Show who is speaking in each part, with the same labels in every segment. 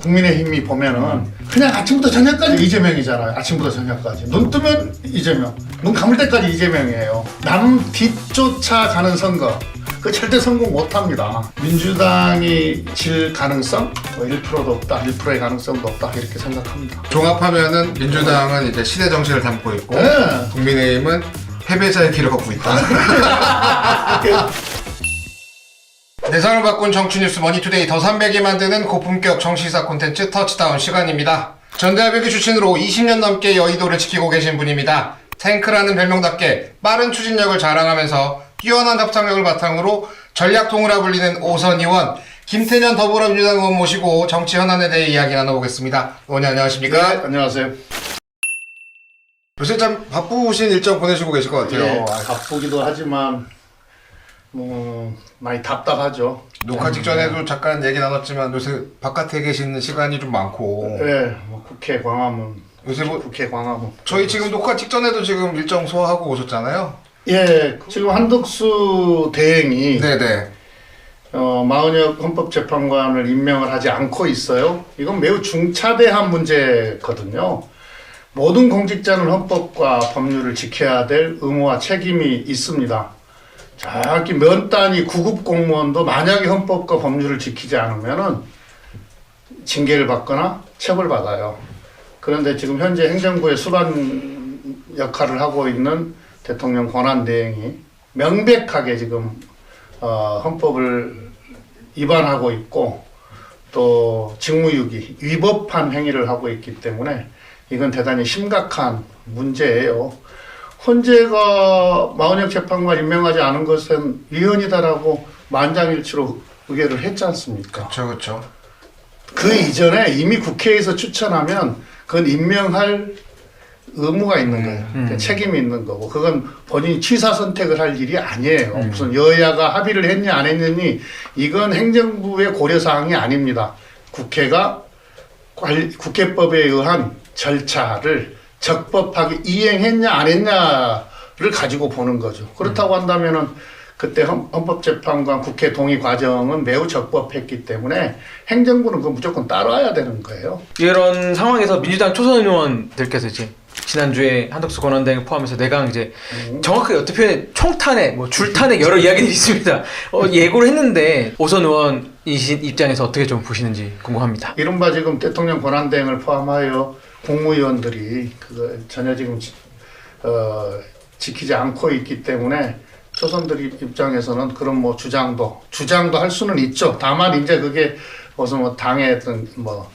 Speaker 1: 국민의힘이 보면은 그냥 아침부터 저녁까지 이재명이잖아요. 아침부터 저녁까지. 눈 뜨면 이재명, 눈 감을 때까지 이재명이에요. 남 뒤쫓아가는 선거. 그 절대 성공 못합니다. 민주당이 질 가능성 뭐 1%도 없다, 1%의 가능성도 없다 이렇게 생각합니다.
Speaker 2: 종합하면은 민주당은 이제 시대 정신을 담고 있고
Speaker 1: 네.
Speaker 2: 국민의힘은 패배자의 길을 걷고 있다. 대상을 바꾼 정치 뉴스 머니투데이 더 300이 만드는 고품격 정치사 콘텐츠 터치다운 시간입니다. 전대학교 출신으로 20년 넘게 여의도를 지키고 계신 분입니다. 탱크라는 별명답게 빠른 추진력을 자랑하면서 뛰어난 답상력을 바탕으로 전략통으로 불리는 오선 의원 김태년 더불어민주당 의원 모시고 정치 현안에 대해 이야기 나눠보겠습니다. 의원님 안녕하십니까?
Speaker 1: 네, 안녕하세요.
Speaker 2: 요새 참 바쁘신 일정 보내시고 계실 것 같아요.
Speaker 1: 예, 바쁘기도 하지만 뭐 많이 답답하죠.
Speaker 2: 녹화 직전에도 잠깐 얘기 나눴지만 요새 바깥에 계시는 시간이 좀 많고
Speaker 1: 예, 뭐 국회 광화문,
Speaker 2: 요새 뭐
Speaker 1: 국회 광화문.
Speaker 2: 저희 지금 녹화 직전에도 지금 일정 소화하고 오셨잖아요.
Speaker 1: 예, 지금 한덕수 대행이
Speaker 2: 네네.
Speaker 1: 어, 마은혁 헌법재판관을 임명을 하지 않고 있어요. 이건 매우 중차대한 문제거든요. 모든 공직자는 헌법과 법률을 지켜야 될 의무와 책임이 있습니다. 저기 면 단위 구급 공무원도 만약에 헌법과 법률을 지키지 않으면은 징계를 받거나 처벌받아요. 그런데 지금 현재 행정부의 수반 역할을 하고 있는 대통령 권한 대행이 명백하게 지금 어, 헌법을 위반하고 있고 또 직무유기 위법한 행위를 하고 있기 때문에 이건 대단히 심각한 문제예요. 헌재가 마은혁 재판관 임명하지 않은 것은 위헌이다라고 만장일치로 의결을 했지 않습니까?
Speaker 2: 그렇죠, 그렇죠.
Speaker 1: 그 이전에 이미 국회에서 추천하면 그건 임명할 의무가 있는 거예요. 그러니까 책임이 있는 거고 그건 본인이 취사 선택을 할 일이 아니에요. 무슨 여야가 합의를 했냐 안 했느니 이건 행정부의 고려 사항이 아닙니다. 국회가 관리, 국회법에 의한 절차를 적법하게 이행했냐 안 했냐를 가지고 보는 거죠. 그렇다고 한다면은 그때 헌- 헌법재판관 국회 동의 과정은 매우 적법했기 때문에 행정부는 그 무조건 따라와야 되는 거예요.
Speaker 3: 이런 상황에서 민주당 초선 의원들께서 이제 지난주에 한덕수 권한대행 포함해서 내강 이제 정확하게 어떻게 표현해 총탄핵, 뭐 줄탄핵 여러 이야기들이 있습니다. 어, 예고를 했는데 오선 의원이신 입장에서 어떻게 좀 보시는지 궁금합니다.
Speaker 1: 이른바 지금 대통령 권한대행을 포함하여 국무위원들이 그거 전혀 지금 지, 어, 지키지 않고 있기 때문에 초선들 입- 입장에서는 그런 뭐 주장도 주장도 할 수는 있죠. 다만 이제 그게 무슨 뭐 당의 어떤 뭐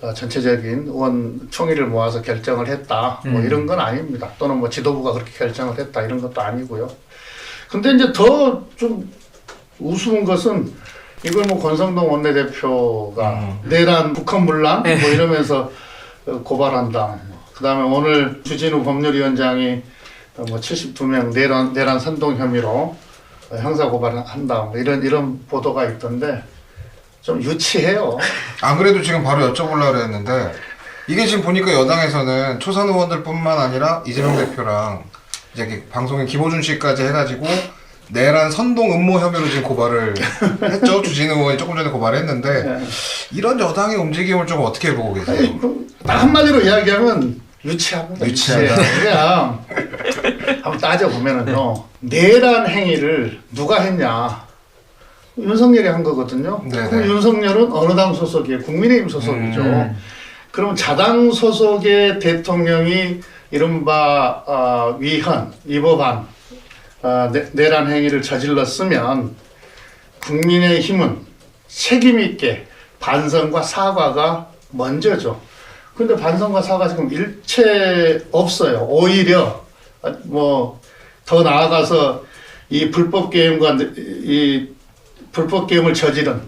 Speaker 1: 어, 전체적인 의원 총의를 모아서 결정을 했다 뭐 이런 건 아닙니다. 또는 뭐 지도부가 그렇게 결정을 했다 이런 것도 아니고요. 근데 이제 더 좀 우스운 것은 이걸 뭐 권성동 원내대표가 내란 북한 문란 뭐 이러면서 어, 고발한다. 그 다음에 오늘 주진우 법률위원장이 어, 뭐 72명 내란, 내란 선동 혐의로 어, 형사 고발한다. 뭐 이런, 이런 보도가 있던데 좀 유치해요.
Speaker 2: 안 그래도 지금 바로 여쭤보려고 그랬는데 이게 지금 보니까 여당에서는 초선 의원들뿐만 아니라 이재명 대표랑 이제 방송인 김호준 씨까지 해가지고 내란 선동 음모 혐의로 지금 고발을 했죠. 주진우 의원이 조금 전에 고발했는데 이런 여당의 움직임을 좀 어떻게 보고 계세요?
Speaker 1: 아니, 그딱 한마디로 이야기하면 유치합니다.
Speaker 2: 유치하다.
Speaker 1: 그냥 한번 따져보면은요. 내란 행위를 누가 했냐. 윤석열이 한 거거든요.
Speaker 2: 네네.
Speaker 1: 그럼 윤석열은 어느 당 소속이에요? 국민의힘 소속이죠.
Speaker 2: 음.
Speaker 1: 그럼 자당 소속의 대통령이 이른바 어, 위헌, 위법한 어, 내, 내란 행위를 저질렀으면 국민의 힘은 책임 있게 반성과 사과가 먼저죠. 근데 반성과 사과 지금 일체 없어요. 오히려 뭐 더 나아가서 이 불법 게임과 이 불법 게임을 저지른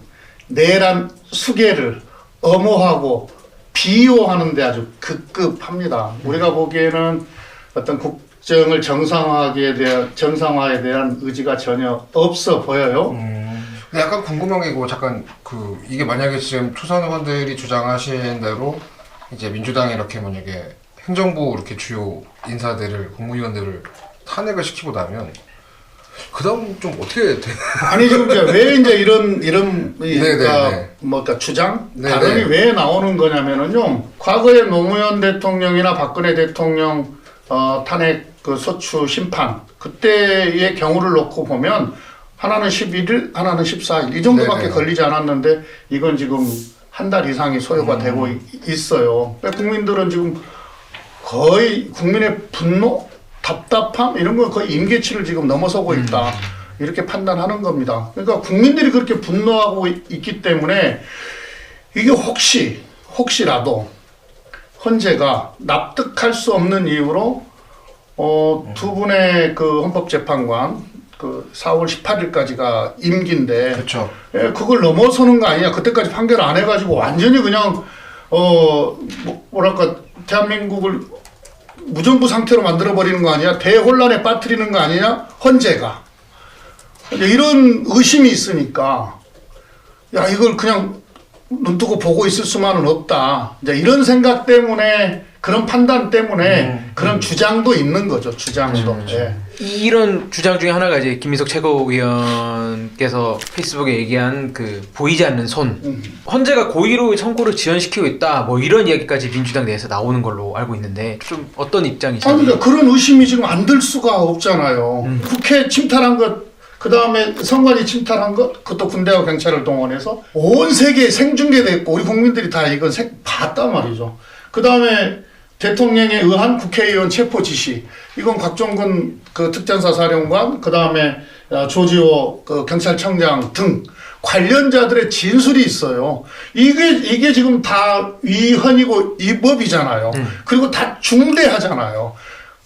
Speaker 1: 내란 수계를 엄호하고 비호하는 데 아주 급급합니다. 우리가 보기에는 어떤 국 정을 정상화하기에 대한 정상화에 대한 의지가 전혀 없어 보여요.
Speaker 2: 음, 근데 약간 궁금한 게 이거 잠깐 그 이게 만약에 지금 초선 의원들이 주장하신 대로 이제 민주당이 이렇게 만약에 행정부 이렇게 주요 인사들을 국무위원들을 탄핵을 시키고 나면 그다음 좀 어떻게 돼?
Speaker 1: 아니 지금 이제 왜 이제 이런 이런 이
Speaker 2: 네,
Speaker 1: 그러니까
Speaker 2: 네, 네.
Speaker 1: 뭐 그러니까 주장
Speaker 2: 네,
Speaker 1: 발언이
Speaker 2: 네.
Speaker 1: 왜 나오는 거냐면은요. 과거에 노무현 대통령이나 박근혜 대통령 어, 탄핵 그 소추 심판 그때의 경우를 놓고 보면 하나는 11일, 하나는 14일 이 정도밖에
Speaker 2: 네, 네.
Speaker 1: 걸리지 않았는데 이건 지금 한 달 이상이 소요가
Speaker 2: 음.
Speaker 1: 되고 이- 있어요. 그러니까 국민들은 지금 거의 국민의 분노, 답답함 이런 건 거의 임계치를 지금 넘어서고 있다. 이렇게 판단하는 겁니다. 그러니까 국민들이 그렇게 분노하고 있- 있기 때문에 이게 혹시 혹시라도 헌재가 납득할 수 없는 이유로 어, 두 분의 그 헌법재판관 그 4월 18일까지가 임기인데
Speaker 2: 그렇죠.
Speaker 1: 예, 그걸 넘어서는 거 아니냐. 그때까지 판결 안 해가지고 완전히 그냥, 어, 뭐, 뭐랄까, 대한민국을 무정부 상태로 만들어 버리는 거 아니냐. 대혼란에 빠뜨리는 거 아니냐. 헌재가. 이런 의심이 있으니까, 야, 이걸 그냥 눈 뜨고 보고 있을 수만은 없다. 이제 이런 생각 때문에, 그런 판단 때문에 그런 주장도 있는 거죠. 주장도. 예.
Speaker 3: 이런 주장 중에 하나가 이제 김민석 최고위원께서 페이스북에 얘기한 그 보이지 않는 손
Speaker 1: 음.
Speaker 3: 헌재가 고의로 청구를 지연시키고 있다 뭐 이런 이야기까지 민주당 내에서 나오는 걸로 알고 있는데 좀 어떤
Speaker 1: 아니,
Speaker 3: 입장이신지
Speaker 1: 그러니까 그런 의심이 지금 안 들 수가 없잖아요. 국회 침탈한 것, 그 다음에 선관위 침탈한 것, 그것도 군대와 경찰을 동원해서 온 세계에 생중계됐고, 우리 국민들이 다 이건 생, 봤단 말이죠. 그 다음에 대통령에 의한 국회의원 체포 지시, 이건 곽종근 그 특전사 사령관, 그 다음에 조지호 그 경찰청장 등 관련자들의 진술이 있어요. 이게 이게 지금 다 위헌이고 위법이잖아요. 그리고 다 중대하잖아요.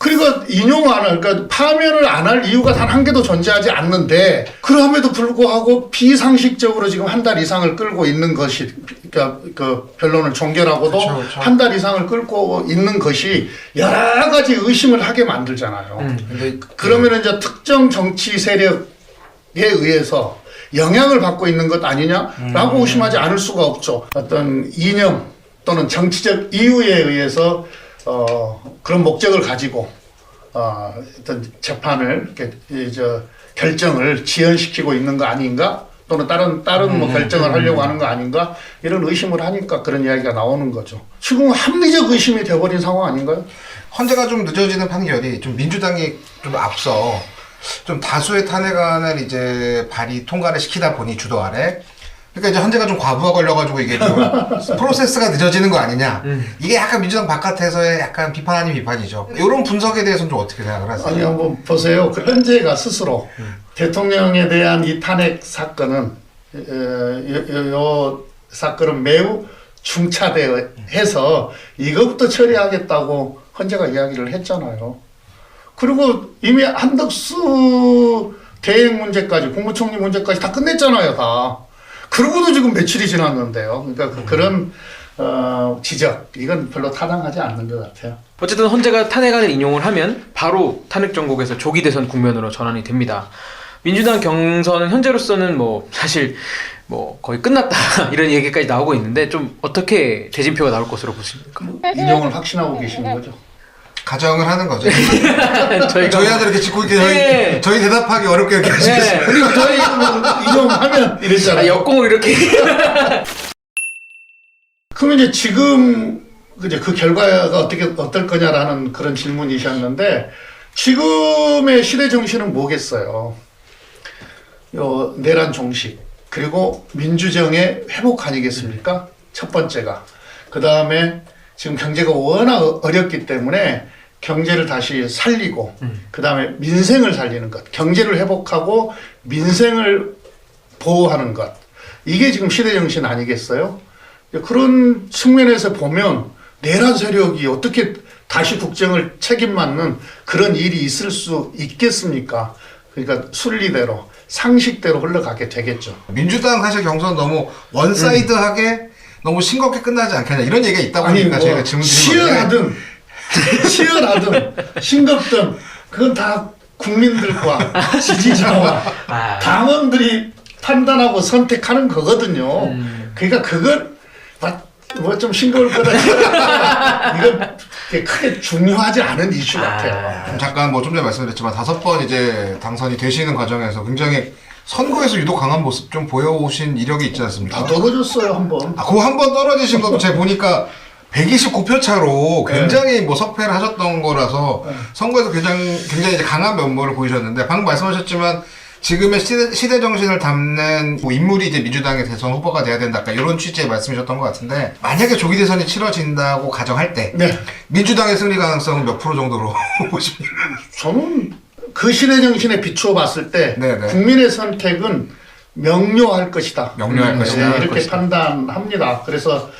Speaker 1: 그리고 인용 안 할, 그러니까 파면을 안 할 이유가 단 한 개도 존재하지 않는데 그럼에도 불구하고 비상식적으로 지금 한 달 이상을 끌고 있는 것이 그러니까 그 변론을 종결하고도. 한 달 이상을 끌고 있는 것이 여러 가지 의심을 하게 만들잖아요.
Speaker 2: 근데
Speaker 1: 그러면 이제 특정 정치 세력에 의해서 영향을 받고 있는 것 아니냐라고 의심하지 않을 수가 없죠. 어떤 이념 또는 정치적 이유에 의해서 어, 그런 목적을 가지고 어, 어떤 재판을 이렇게 이, 저, 결정을 지연시키고 있는 거 아닌가? 또는 다른 다른 뭐 결정을 하려고 하는 거 아닌가? 이런 의심을 하니까 그런 이야기가 나오는 거죠. 지금 합리적 의심이 돼버린 상황 아닌가요?
Speaker 2: 헌재가 좀 늦어지는 판결이 좀 민주당이 좀 앞서 좀 다수의 탄핵안을 이제 발의 통과를 시키다 보니 주도 아래 그러니까 이제 헌재가 좀 과부하 걸려가지고 이게 좀 프로세스가 늦어지는 거 아니냐 이게 약간 민주당 바깥에서의 약간 비판 아닌 비판이죠 이런 분석에 대해서는 좀 어떻게 생각을 하세요?
Speaker 1: 아니 한번 보세요. 그 현재가 스스로 대통령에 대한 이 탄핵 사건은 에, 요, 요, 요 사건은 매우 중차대해서 이것부터 처리하겠다고 헌재가 이야기를 했잖아요. 그리고 이미 한덕수 대행 문제까지 국무총리 문제까지 다 끝냈잖아요, 다. 그러고도 지금 며칠이 지났는데요. 그러니까 그, 그런 어, 지적 이건 별로 타당하지 않는 것 같아요.
Speaker 3: 어쨌든 헌재가 탄핵안을 인용을 하면 바로 탄핵 정국에서 조기 대선 국면으로 전환이 됩니다. 민주당 경선은 현재로서는 뭐 사실 뭐 거의 끝났다 이런 얘기까지 나오고 있는데 좀 어떻게 대진표가 나올 것으로 보십니까?
Speaker 1: 인용을 확신하고 계시는 거죠.
Speaker 2: 가정을 하는 거죠
Speaker 3: 저희가
Speaker 2: 저희한테 이렇게 짚고 이렇게 저희,
Speaker 3: 네.
Speaker 2: 저희 대답하기 어렵게 이렇게 하시겠어요
Speaker 3: 네.
Speaker 1: 그리고 저희 인용하면
Speaker 3: 아,
Speaker 1: 이랬잖아요.
Speaker 3: 역공을 이렇게
Speaker 1: 그러면 이제 지금 이제 그 결과가 어떻게 어떨 거냐라는 그런 질문이셨는데 지금의 시대 정신은 뭐겠어요? 요 내란 종식 그리고 민주정의 회복 아니겠습니까? 첫 번째가 그 다음에 지금 경제가 워낙 어- 어렵기 때문에 경제를 다시 살리고 그 다음에 민생을 살리는 것, 경제를 회복하고 민생을 보호하는 것 이게 지금 시대 정신 아니겠어요? 그런 측면에서 보면 내란 세력이 어떻게 다시 국정을 책임맡는 그런 일이 있을 수 있겠습니까? 그러니까 순리대로 상식대로 흘러가게 되겠죠.
Speaker 2: 민주당 사실 경선 너무 원사이드하게 너무 싱겁게 끝나지 않겠냐 이런 얘기가 있다
Speaker 1: 아니
Speaker 2: 보니까
Speaker 1: 뭐
Speaker 2: 저희가 질문 드린 건데
Speaker 1: 치열하든 치열하든 싱겁든 그건 다 국민들과 지지자와
Speaker 3: 아.
Speaker 1: 당원들이 판단하고 선택하는 거거든요.
Speaker 3: 음.
Speaker 1: 그러니까 그건 뭐 좀 싱거울 거다. 이건 크게 중요하지 않은 이슈
Speaker 3: 아.
Speaker 1: 같아요.
Speaker 2: 좀 잠깐 뭐 좀 전에 말씀드렸지만 다섯 번 이제 당선이 되시는 과정에서 굉장히 선거에서 유독 강한 모습 좀 보여오신 이력이 있지 않습니까?
Speaker 1: 다 떨어졌어요 한 번.
Speaker 2: 아, 그거 한번 떨어지신 것도 제가 보니까 129표 차로 굉장히 뭐 석패를 하셨던 거라서 선거에서 굉장히, 굉장히 이제 강한 면모를 보이셨는데 방금 말씀하셨지만 지금의 시대, 시대 정신을 담는 뭐 인물이 이제 민주당의 대선 후보가 돼야 된다. 약간 이런 취지의 말씀이셨던 것 같은데 만약에 조기 대선이 치러진다고 가정할 때
Speaker 1: 네,
Speaker 2: 민주당의 승리 가능성은 몇 프로 정도로 보십니까?
Speaker 1: 저는 그 시대 정신에 비추어 봤을 때
Speaker 2: 네 네.
Speaker 1: 국민의 선택은 명료할 것이다.
Speaker 2: 명료할
Speaker 1: 네,
Speaker 2: 것이다.
Speaker 1: 이렇게
Speaker 2: 것이다.
Speaker 1: 판단합니다. 그래서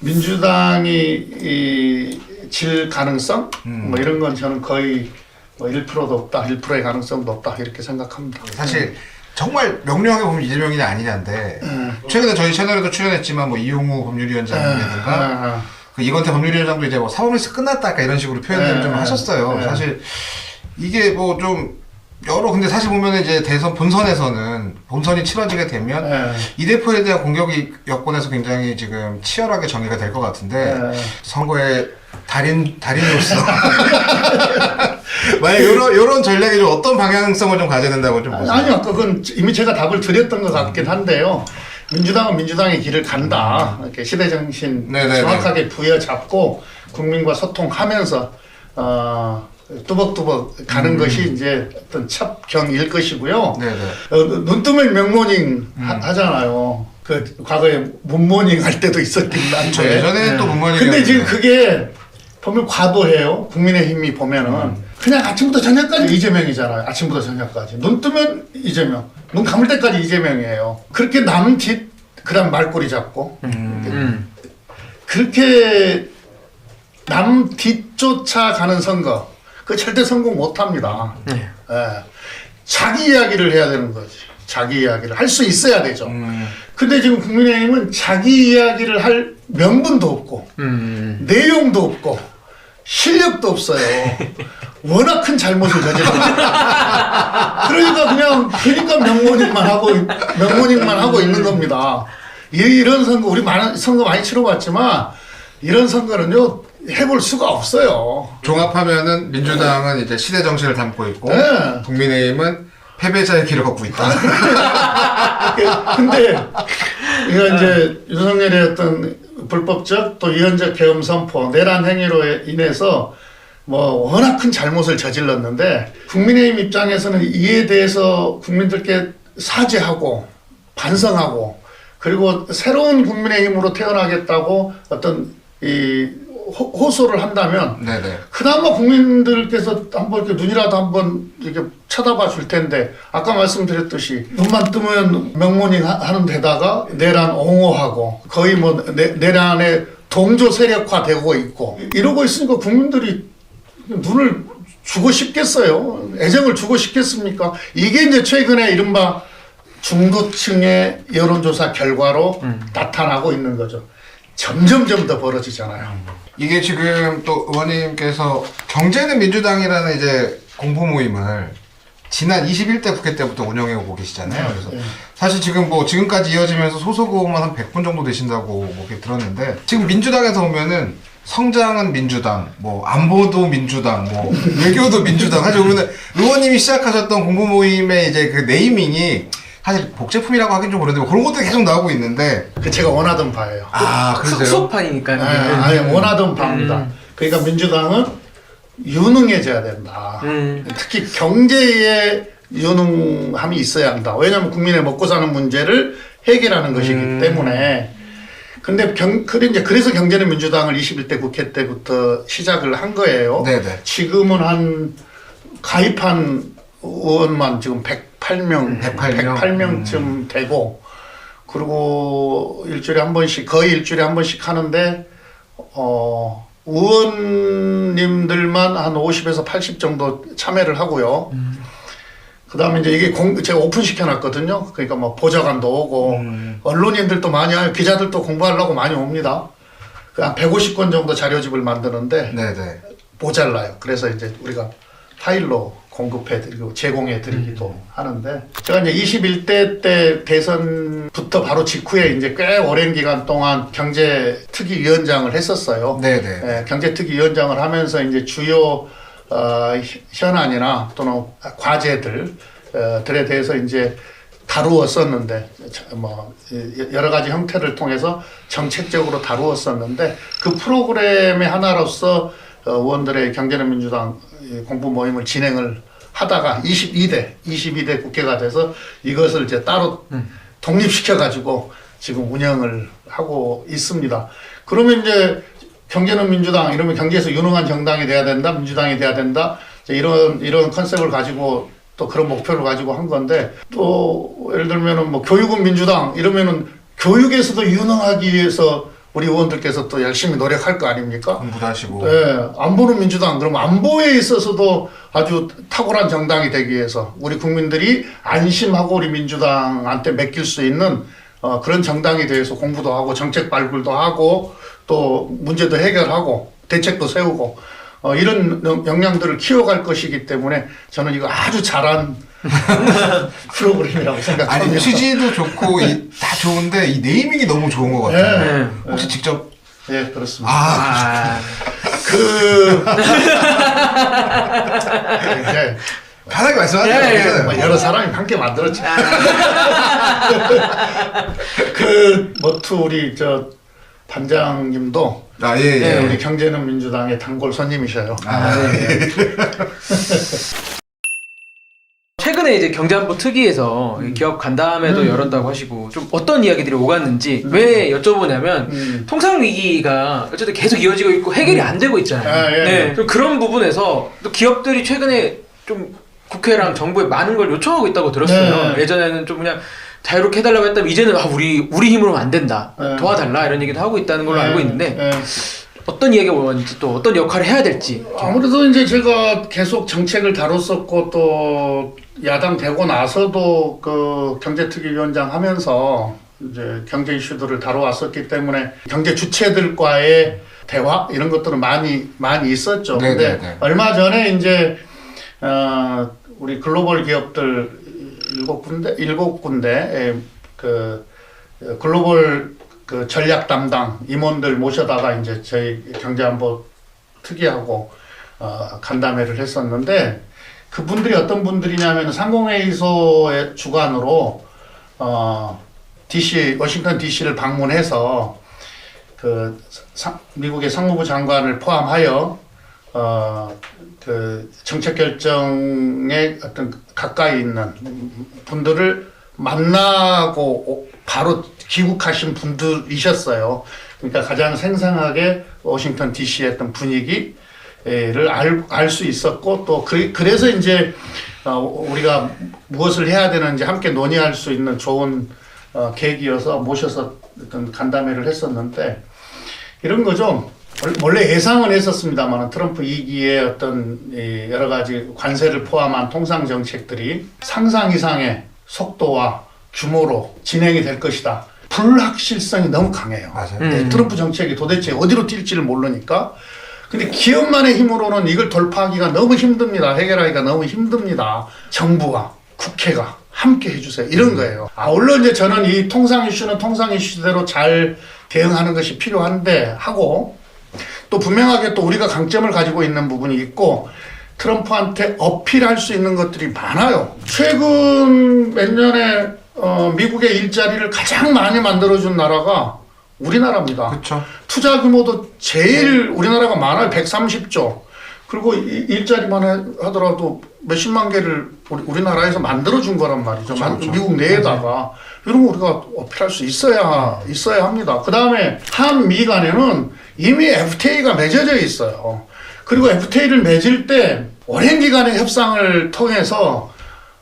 Speaker 1: 민주당이 이, 질 가능성
Speaker 2: 음.
Speaker 1: 뭐 이런 건 저는 거의 뭐 1%도 없다, 1%의 가능성도 없다 이렇게 생각합니다.
Speaker 2: 사실 정말 명료하게 보면 이재명이냐 아니냐인데
Speaker 1: 음.
Speaker 2: 최근에 저희 채널에도 출연했지만 뭐 이용우 법률위원장이라든가
Speaker 1: 아,
Speaker 2: 그 이건태 법률위원장도 이제 뭐 사법리스 끝났다 이런 식으로 표현을
Speaker 1: 네,
Speaker 2: 좀
Speaker 1: 네.
Speaker 2: 하셨어요.
Speaker 1: 네.
Speaker 2: 사실 이게 뭐좀 여러 근데 사실 보면 이제 대선 본선에서는 본선이 치러지게 되면
Speaker 1: 네.
Speaker 2: 이 대표에 대한 공격이 여권에서 굉장히 지금 치열하게 전개가 될 것 같은데
Speaker 1: 네.
Speaker 2: 선거의 달인 달인으로서 만약 이런 이런 전략이 좀 어떤 방향성을 좀 가져야 된다고 좀 보세요.
Speaker 1: 아니요, 그건 이미 제가 답을 드렸던 것 같긴 한데요. 민주당은 민주당의 길을 간다. 이렇게 시대 정신
Speaker 2: 네네네.
Speaker 1: 정확하게 부여잡고 국민과 소통하면서 어, 뚜벅뚜벅 가는
Speaker 2: 음.
Speaker 1: 것이 이제 어떤 첩경일 것이고요.
Speaker 2: 네네.
Speaker 1: 어, 눈 뜨면 명모닝
Speaker 2: 음.
Speaker 1: 하, 잖아요. 그 과거에 문모닝 할 때도 있었긴 한데.
Speaker 2: 저 예전에 또 문모닝
Speaker 1: 근데 지금. 그게 보면 과도해요. 국민의힘이 보면은
Speaker 2: 음.
Speaker 1: 그냥 아침부터 저녁까지 이재명이잖아요. 아침부터 저녁까지. 눈 뜨면 이재명. 눈 감을 때까지 이재명이에요. 그렇게 남 뒤, 그다음 말꼬리 잡고
Speaker 3: 음.
Speaker 1: 그렇게 남 뒤쫓아 가는 선거. 그 절대 성공 못 합니다.
Speaker 3: 네.
Speaker 1: 예. 자기 이야기를 해야 되는 거지. 자기 이야기를 할 수 있어야 되죠.
Speaker 2: 음,
Speaker 1: 근데 지금 국민의힘은 자기 이야기를 할 명분도 없고
Speaker 3: 음.
Speaker 1: 내용도 없고 실력도 없어요. 워낙 큰 잘못을 저질렀어요. 그러니까 그냥 그러니까 명모닝만 하고 명모닝만 하고 있는 겁니다. 이- 이런 선거 우리 많은 선거 많이 치러봤지만 이런 선거는요 해볼 수가 없어요.
Speaker 2: 종합하면은 민주당은 이제 시대 정신을 담고 있고
Speaker 1: 네.
Speaker 2: 국민의힘은 패배자의 길을 걷고 있다.
Speaker 1: 근데 이거 이제 윤석열의 어떤 불법적 또 위헌적 계엄 선포 내란 행위로 인해서 뭐 워낙 큰 잘못을 저질렀는데 국민의힘 입장에서는 이에 대해서 국민들께 사죄하고 반성하고 그리고 새로운 국민의힘으로 태어나겠다고 어떤 이 호- 호소를 한다면
Speaker 2: 네네.
Speaker 1: 그나마 국민들께서 한번 이렇게 눈이라도 한번 이렇게 쳐다봐 줄 텐데 아까 말씀드렸듯이 눈만 뜨면 하- 하는 데다가 내란 옹호하고 거의 뭐 내, 내란의 동조 세력화되고 있고 이러고 있으니까 국민들이 눈을 주고 싶겠어요? 애정을 주고 싶겠습니까? 이게 이제 최근에 이른바 중도층의 여론조사 결과로 나타나고 있는 거죠 점점점 더 벌어지잖아요
Speaker 2: 이게 지금 또 의원님께서 경제는 민주당이라는 이제 공부 모임을 지난 21대 국회 때부터 운영해 오고 계시잖아요. 그래서
Speaker 1: 네.
Speaker 2: 사실 지금 뭐 지금까지 이어지면서 소속 의원만 한 100분 정도 되신다고 뭐 이렇게 들었는데 지금 민주당에서 보면은 성장은 민주당, 뭐 안보도 민주당, 뭐 외교도 민주당. 사실 보면은 의원님이 시작하셨던 공부 모임의 이제 그 네이밍이 사실 복제품이라고 하긴 좀 그런데 뭐 그런 것들이 계속 나오고 있는데
Speaker 1: 그 제가 원하던 바예요
Speaker 2: 아 그러세요?
Speaker 3: 속속판이니까.
Speaker 1: 아, 아니, 원하던 바입니다.
Speaker 3: 음.
Speaker 1: 그러니까 민주당은 유능해져야 된다.
Speaker 3: 음.
Speaker 1: 특히 경제에 유능함이 있어야 한다. 왜냐하면 국민의 먹고 사는 문제를 해결하는 것이기
Speaker 2: 음.
Speaker 1: 때문에. 근데 경, 그래 이제 그래서 경제는 민주당을 21대 국회 때부터 시작을 한 거예요.
Speaker 2: 네네.
Speaker 1: 지금은 한 가입한 의원만 지금 108명,
Speaker 2: 108 명?
Speaker 1: 108명쯤 되고 그리고 일주일에 한 번씩 거의 일주일에 한 번씩 하는데 어 의원님들만 한 50에서 80 정도 참여를 하고요. 그다음에 이제 이게 공, 제가 오픈 시켜놨거든요. 그러니까 뭐 보좌관도 오고
Speaker 2: 음.
Speaker 1: 언론인들도 많이 와요. 기자들도 공부하려고 많이 옵니다. 그한 150건 정도 자료집을 만드는데
Speaker 2: 네네.
Speaker 1: 모자라요. 그래서 이제 우리가 파일로 공급해드리고 제공해드리기도 하는데 제가 이제 21대 때 대선부터 바로 직후에 이제 꽤 오랜 기간 동안 경제특위위원장을 했었어요.
Speaker 2: 네네.
Speaker 1: 예, 경제특위위원장을 하면서 이제 주요 어, 현- 현안이나 또는 과제들 어, 들에 대해서 이제 다루었었는데 자, 뭐 이- 여러 가지 형태를 통해서 정책적으로 다루었었는데 그 프로그램의 하나로서 어, 의원들의 경제는 민주당 이 공부 모임을 진행을 하다가 22대 22대 국회가 돼서 이것을 이제 따로 독립시켜 가지고 지금 운영을 하고 있습니다. 그러면 이제 경제는 민주당 이러면 경제에서 유능한 정당이 돼야 된다, 민주당이 돼야 된다. 이런 이런 컨셉을 가지고 또 그런 목표를 가지고 한 건데 또 예를 들면은 뭐 교육은 민주당 이러면은 교육에서도 유능하기 위해서 우리 의원들께서 또 열심히 노력할 거 아닙니까?
Speaker 2: 공부도 하시고.
Speaker 1: 예, 안보는 민주당 그럼 안보에 있어서도 아주 탁월한 정당이 되기 위해서 우리 국민들이 안심하고 우리 민주당한테 맡길 수 있는 어, 그런 정당이 되어서 공부도 하고 정책 발굴도 하고 또 문제도 해결하고 대책도 세우고 어, 이런 영- 역량들을 키워갈 것이기 때문에 저는 이거 아주 잘한 프로그램이라고 생각합니다.
Speaker 2: 아니 취지도 좋고 이, 다 좋은데 이 네이밍이 너무 좋은 것 같아요.
Speaker 3: 네.
Speaker 2: 혹시 직접
Speaker 1: 예, 그렇습니다.
Speaker 2: 아
Speaker 3: 아,
Speaker 1: 그 이제
Speaker 2: 편하게 말씀하세요.
Speaker 3: 예, 예.
Speaker 1: 뭐 여러 사람이 함께 만들었지. 그 머투 우리 저 반장님도
Speaker 2: 아 예, 예.
Speaker 1: 네, 우리 경제는 민주당의 단골 손님이셔요.
Speaker 2: 아, 예.
Speaker 3: 최근에 이제 경제안보 특위에서 기업 간담회도
Speaker 1: 음.
Speaker 3: 열었다고 하시고 좀 어떤 이야기들이 오갔는지 왜 여쭤보냐면
Speaker 1: 음.
Speaker 3: 통상 위기가 어쨌든 계속 이어지고 있고 해결이 안 되고 있잖아요.
Speaker 1: 아, 예,
Speaker 3: 네.
Speaker 1: 예.
Speaker 3: 좀 그런 부분에서 또 기업들이 최근에 좀 국회랑 정부에 많은 걸 요청하고 있다고 들었어요.
Speaker 1: 네.
Speaker 3: 예전에는 좀 그냥 자유롭게 해달라고 했다면 이제는 아 우리 우리 힘으로는 안 된다
Speaker 1: 네.
Speaker 3: 도와달라 이런 얘기도 하고 있다는 걸로
Speaker 1: 예,
Speaker 3: 알고 있는데
Speaker 1: 예.
Speaker 3: 어떤 이야기가 오는지 또 어떤 역할을 해야 될지
Speaker 1: 아무래도 이제 제가 계속 정책을 다뤘었고 또 야당 되고 나서도 그 경제특위위원장 하면서 이제 경제 이슈들을 다뤄왔었기 때문에 경제 주체들과의 대화 이런 것들은 많이 많이 있었죠.
Speaker 2: 네,
Speaker 1: 근데
Speaker 2: 네, 네.
Speaker 1: 얼마 전에 이제 어 우리 글로벌 기업들 일곱 군데 일곱 군데 그 글로벌 그 전략 담당 임원들 모셔다가 이제 저희 경제안보 특위하고 어, 간담회를 했었는데 그분들이 어떤 분들이냐면 상공회의소의 주관으로 어, DC 워싱턴 DC를 방문해서 그 상- 미국의 상무부 장관을 포함하여 어, 그 정책 결정에 어떤 가까이 있는 분들을 만나고 오- 바로 귀국하신 분들이셨어요. 그러니까 가장 생생하게 워싱턴 DC의 어떤 분위기를 알 수 있었고 또 그, 그래서 이제 어, 우리가 무엇을 해야 되는지 함께 논의할 수 있는 좋은 어, 계기여서 모셔서 어떤 간담회를 했었는데 이런 거죠. 원래 예상은 했었습니다만 트럼프 2기의 어떤 이 여러 가지 관세를 포함한 통상 정책들이 상상 이상의 속도와 규모로 진행이 될 것이다. 불확실성이 너무 강해요.
Speaker 2: 맞아요.
Speaker 3: 음.
Speaker 1: 네, 트럼프 정책이 도대체 어디로 튈지를 모르니까. 근데 기업만의 힘으로는 이걸 돌파하기가 너무 힘듭니다. 해결하기가 너무 힘듭니다. 정부가, 국회가 함께 해주세요. 이런 거예요. 아, 물론 이제 저는 이 통상 이슈는 통상 이슈대로 잘 대응하는 것이 필요한데 하고 또 분명하게 또 우리가 강점을 가지고 있는 부분이 있고 트럼프한테 어필할 수 있는 것들이 많아요. 최근 몇 년에 어, 미국의 일자리를 가장 많이 만들어준 나라가 우리나라입니다.
Speaker 2: 그렇죠.
Speaker 1: 투자 규모도 제일 우리나라가 많아요. 130조. 그리고 이- 일자리만 해- 하더라도 몇십만 개를 우리, 우리나라에서 만들어준 거란
Speaker 2: 말이죠.
Speaker 1: 만-
Speaker 2: 그렇죠.
Speaker 1: 미국 내에다가. 이런 거 우리가 어필할 수 있어야, 있어야 합니다. 그 다음에 한미 간에는 이미 FTA가 맺어져 있어요. 그리고 FTA를 맺을 때 오랜 기간의 협상을 통해서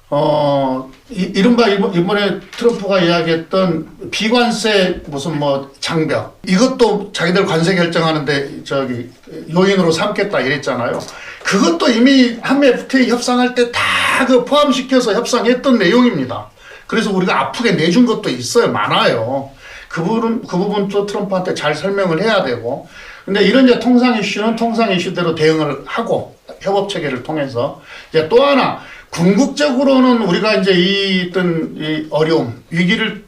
Speaker 1: 어, 이, 이른바 이번- 이번에 트럼프가 이야기했던 비관세 무슨 뭐 장벽 이것도 자기들 관세 결정하는데 저기 요인으로 삼겠다 이랬잖아요. 그것도 이미 한미 FTA 협상할 때 다 그 포함시켜서 협상했던 내용입니다. 그래서 우리가 아프게 내준 것도 있어요. 많아요. 그 부분, 그 부분도 트럼프한테 잘 설명을 해야 되고. 근데 이런 이제 통상 이슈는 통상 이슈대로 대응을 하고 협업 체계를 통해서 이제 또 하나 궁극적으로는 우리가 이제 이 어떤 이 어려움 위기를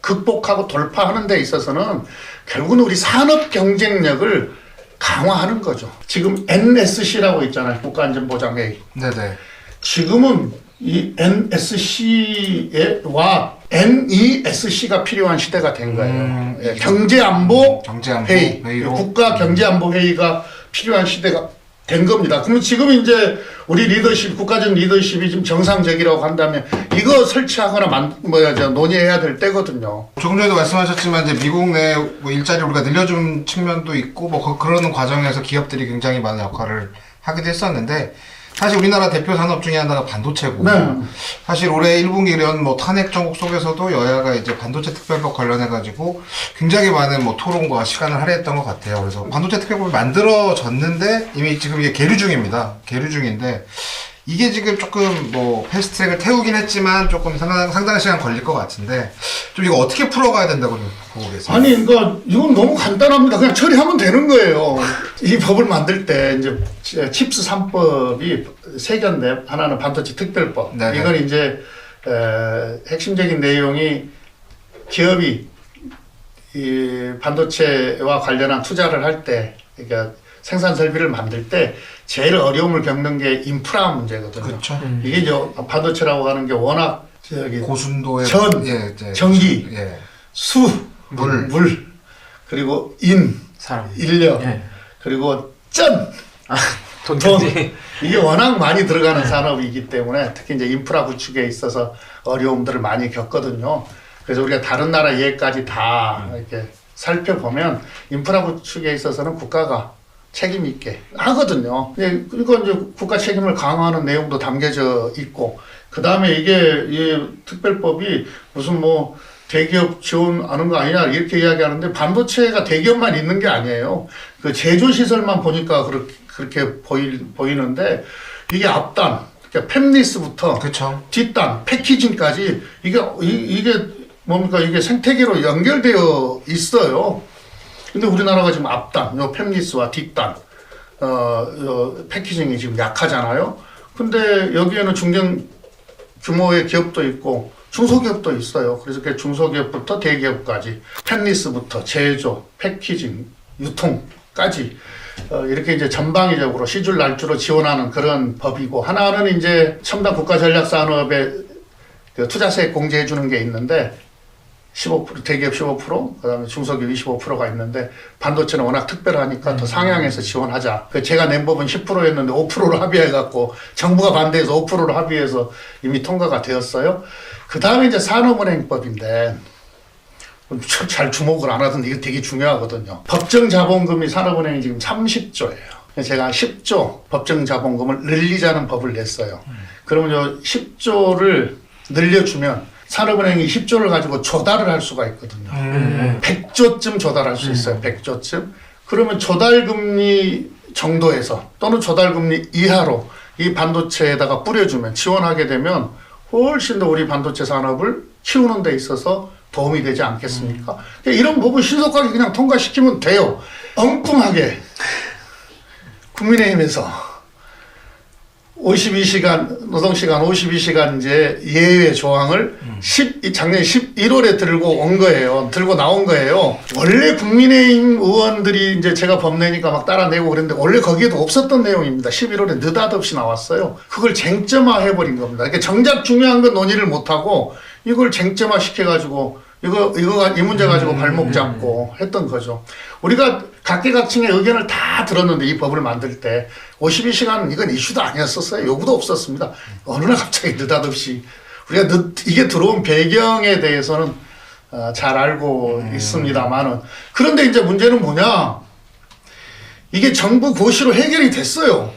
Speaker 1: 극복하고 돌파하는 데 있어서는 결국은 우리 산업 경쟁력을 강화하는 거죠. 지금 NSC라고 있잖아요. 국가안전보장회의.
Speaker 2: 네네.
Speaker 1: 지금은 이 NSC와 NESC가 필요한 시대가 된 거예요.
Speaker 2: 음,
Speaker 1: 예, 경제안보
Speaker 2: 경제안보
Speaker 1: 회의,
Speaker 2: 회의로.
Speaker 1: 국가 경제안보 회의가 필요한 시대가 된 겁니다. 그러면 지금 이제 우리 리더십, 국가적 리더십이 지금 정상적이라고 한다면 이거 설치하거나 만, 뭐야, 저 논의해야 될 때거든요.
Speaker 2: 조금 전에도 말씀하셨지만 이제 미국 내 뭐 일자리를 우리가 늘려준 측면도 있고 뭐 그- 그러는 과정에서 기업들이 굉장히 많은 역할을 하기도 했었는데 사실 우리나라 대표 산업 중에 하나가 반도체고
Speaker 1: 네.
Speaker 2: 사실 올해 1분기 이런 뭐 탄핵 정국 속에서도 여야가 이제 반도체 특별법 관련해 가지고 굉장히 많은 뭐 토론과 시간을 할애했던 것 같아요. 그래서 반도체 특별법이 만들어졌는데 이미 지금 이게 계류 중입니다. 계류 중인데 이게 지금 조금 뭐 패스트트랙을 태우긴 했지만 조금 상당, 상당한 시간 걸릴 것 같은데 좀 이거 어떻게 풀어가야 된다고 좀 보고 계세요?
Speaker 1: 아니, 그러니까 이건 너무 간단합니다. 그냥 처리하면 되는 거예요. 이 법을 만들 때 이제 칩스 3법이 세 개인데 하나는 반도체 특별법.
Speaker 2: 네네.
Speaker 1: 이건 이제 에, 핵심적인 내용이 기업이 이 반도체와 관련한 투자를 할 때, 그러니까 생산 설비를 만들 때 제일 어려움을 겪는 게 인프라 문제거든요.
Speaker 2: 그렇죠.
Speaker 1: 이게 이제 반도체라고 하는 게 워낙 저기
Speaker 2: 고순도의
Speaker 1: 전,
Speaker 2: 예, 이제
Speaker 1: 전기.
Speaker 2: 예.
Speaker 1: 수,
Speaker 2: 물.
Speaker 1: 물, 그리고 인,
Speaker 3: 사람.
Speaker 1: 인력,
Speaker 3: 예.
Speaker 1: 그리고 쩐.
Speaker 3: 돈
Speaker 1: 돈.
Speaker 3: 든지.
Speaker 1: 이게 워낙 많이 들어가는 산업이기 때문에 특히 이제 인프라 구축에 있어서 어려움들을 많이 겪거든요. 그래서 우리가 다른 나라 예까지 다 이렇게 살펴보면 인프라 구축에 있어서는 국가가 책임 있게 하거든요. 예, 그러니까 이제 국가 책임을 강화하는 내용도 담겨져 있고, 그 다음에 이게 이 특별법이 무슨 뭐 대기업 지원하는 거 아니냐 이렇게 이야기하는데 반도체가 대기업만 있는 게 아니에요. 그 제조 시설만 보니까 그렇게 그렇게 보이, 보이는데 이게 앞단, 그러니까 팹리스부터
Speaker 2: 그렇죠.
Speaker 1: 뒷단, 패키징까지 이게 이, 이게 뭡니까 이게 생태계로 연결되어 있어요. 근데 우리나라가 지금 앞단, 요 팹리스와 뒷단, 어, 어, 패키징이 지금 약하잖아요. 근데 여기에는 중견 규모의 기업도 있고 중소기업도 있어요. 그래서 그 중소기업부터 대기업까지 팹리스부터 제조, 패키징, 유통까지 어, 이렇게 이제 전방위적으로 시줄 날주로 지원하는 그런 법이고 하나는 이제 첨단 국가 전략 산업에 그 투자세 공제해 주는 게 있는데 15% 대기업 15% 그다음에 중소기업 25%가 있는데 반도체는 워낙 특별하니까 더 상향해서 지원하자. 그 제가 낸 법은 10%였는데 5%로 합의해 갖고 정부가 반대해서 5%로 합의해서 이미 통과가 되었어요. 그다음에 이제 산업은행법인데 참잘 주목을 안 하던데 이거 되게 중요하거든요. 법정 자본금이 산업은행이 지금 30조예요. 제가 10조 법정 자본금을 늘리자는 법을 냈어요. 그러면 요 10조를 늘려주면 산업은행이 10조를 가지고 조달을 할 수가 있거든요.
Speaker 2: 음.
Speaker 1: 100조쯤 조달할 수 있어요. 100조쯤. 그러면 조달금리 정도에서 또는 조달금리 이하로 이 반도체에다가 뿌려주면 지원하게 되면 훨씬 더 우리 반도체 산업을 키우는 데 있어서 도움이 되지 않겠습니까? 그러니까 이런 부분 신속하게 그냥 통과시키면 돼요. 엉뚱하게 국민의힘에서 52시간 노동시간 52시간 이제 예외 조항을 10 작년 11월에 들고 온 거예요. 들고 나온 거예요. 원래 국민의힘 의원들이 이제 제가 법 내니까 막 따라내고 그랬는데 원래 거기에도 없었던 내용입니다. 11월에 느닷없이 나왔어요. 그걸 쟁점화 해버린 겁니다. 그러니까 정작 중요한 건 논의를 못 하고 이걸 쟁점화 시켜가지고 이거 이거 이 문제 가지고 발목 잡고 했던 거죠. 우리가 각계각층의 의견을 다 들었는데 이 법을 만들 때 52시간은 이건 이슈도 아니었었어요. 요구도 없었습니다. 어느 날 갑자기 느닷없이 우리가 늦, 이게 들어온 배경에 대해서는 어, 잘 알고 있습니다만은 그런데 이제 문제는 뭐냐? 이게 정부 고시로 해결이 됐어요.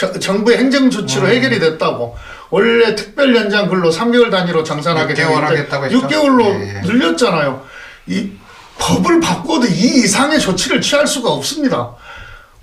Speaker 1: 저- 정부의 행정 조치로 해결이 됐다고. 원래 특별 연장 근로 3개월 단위로 정산하게
Speaker 2: 6개월
Speaker 1: 되는데
Speaker 2: 하겠다고 했죠?
Speaker 1: 6개월로
Speaker 2: 예, 예.
Speaker 1: 늘렸잖아요. 이 법을 바꿔도 이 이상의 조치를 취할 수가 없습니다.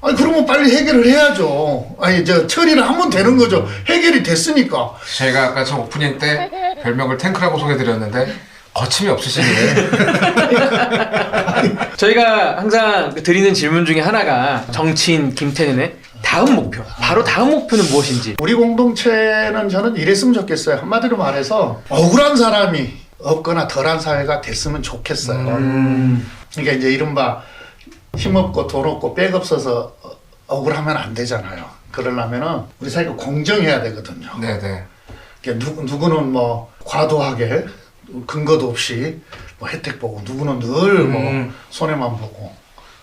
Speaker 1: 아니 그러면 빨리 해결을 해야죠. 아니 저 처리를 하면 되는 거죠. 해결이 됐으니까.
Speaker 2: 제가 아까 저 오프닝 때 별명을 탱크라고 소개드렸는데 거침이 없으시네.
Speaker 3: 저희가 항상 드리는 질문 중에 하나가 정치인 김태년의 다음 목표, 바로 다음 목표는 무엇인지.
Speaker 1: 우리 공동체는 저는 이랬으면 좋겠어요. 한마디로 말해서 억울한 사람이 없거나 덜한 사회가 됐으면 좋겠어요.
Speaker 3: 음.
Speaker 1: 그러니까 이제 이른바 힘없고 돈 없고 백 없어서 어- 억울하면 안 되잖아요. 그러려면은 우리 사회가 공정해야 되거든요.
Speaker 2: 네네.
Speaker 1: 그러니까 누, 누구는 뭐 과도하게 근거도 없이 뭐 혜택 보고 누구는 늘뭐
Speaker 2: 음.
Speaker 1: 손해만 보고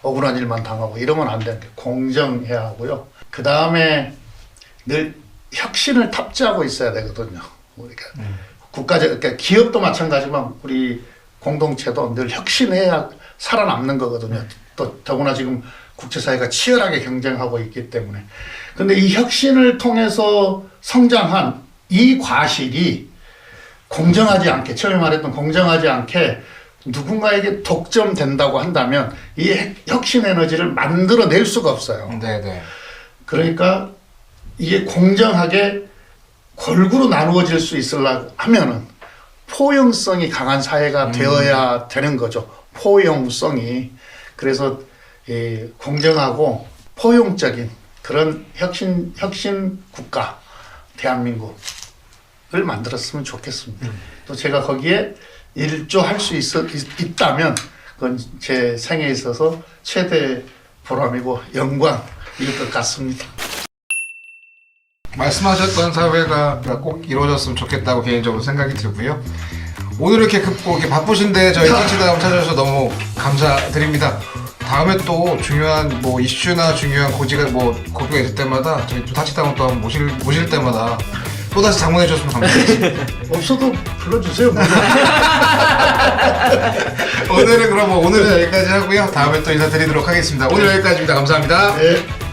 Speaker 1: 억울한 일만 당하고 이러면 안 되는 게 공정해야 하고요. 그 다음에 늘 혁신을 탑재하고 있어야 되거든요. 우리가 국가적 그러니까 기업도 마찬가지지만 우리 공동체도 늘 혁신해야 살아남는 거거든요. 또 더구나 지금 국제사회가 치열하게 경쟁하고 있기 때문에. 근데 이 혁신을 통해서 성장한 이 과실이 공정하지 않게 처음에 말했던 공정하지 않게 누군가에게 독점된다고 한다면 이 핵- 혁신 에너지를 만들어낼 수가 없어요.
Speaker 2: 네네.
Speaker 1: 그러니까 이게 공정하게 골고루 나누어질 수 있으려 하면은 포용성이 강한 사회가 되어야 되는 거죠. 포용성이 그래서 이 공정하고 포용적인 그런 혁신 혁신 국가 대한민국을 만들었으면 좋겠습니다. 또 제가 거기에 일조할 수 있어 있, 있다면 그건 제 생에 있어서 최대 보람이고 영광일 것 같습니다.
Speaker 2: 말씀하셨던 사회가 꼭 이루어졌으면 좋겠다고 개인적으로 생각이 들고요. 오늘 이렇게 급고 이렇게 바쁘신데 저희 터치다운 찾아주셔서 너무 감사드립니다. 다음에 또 중요한 뭐 이슈나 중요한 고지가 뭐 고비가 있을 때마다 저희 또 타치다운 또 한번 모실 모실 때마다 또 다시 장문해 주셨으면 감사하겠습니다.
Speaker 1: 없어도 불러주세요.
Speaker 2: 오늘은 그럼 뭐 오늘은 여기까지 하고요. 다음에 또 인사드리도록 하겠습니다. 오늘 여기까지입니다. 감사합니다.
Speaker 1: 네.